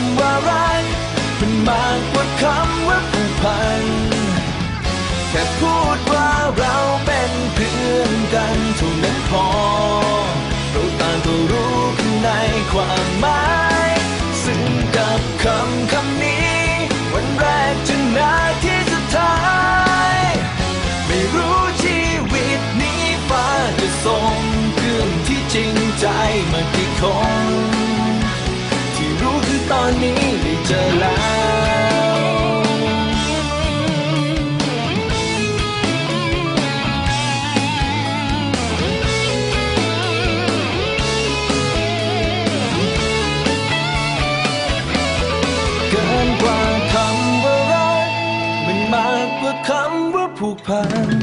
ำว่ารักมันมากกว่าคำว่าผูกพันแค่พูดว่าเราเป็นเพื่อนกันเท่านั้นพอเราต่างก็รู้ข้างในความหมาย ตอนนี้ได้เจอแล้วเกินกว่าคำว่ารักมันมากกว่าคำว่าผูกพัน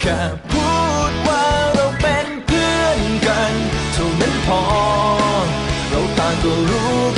แค่พูดว่าเราเป็นเพื่อนกัน เท่านั้นพอ เราต่างก็รู้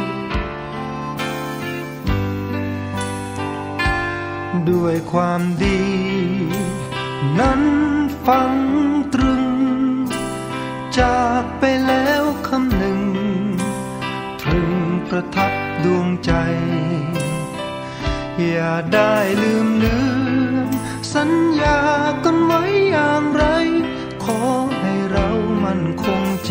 ด้วยความดี นั้นฟังตรึง จากไปแล้วคำหนึ่ง ตรึงประทับดวงใจ อย่าได้ลืมเลือนสัญญากันไว้อย่างไร ขอให้เรามันคงใจ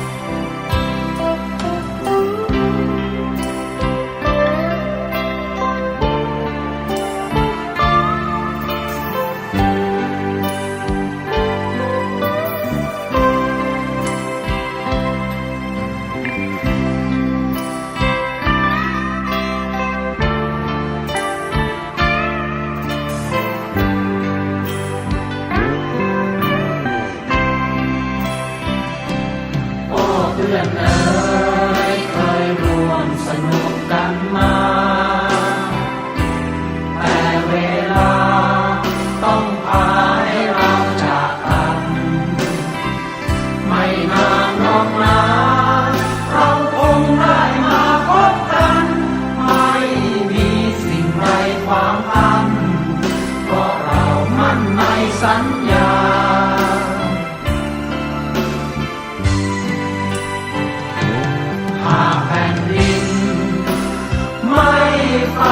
หา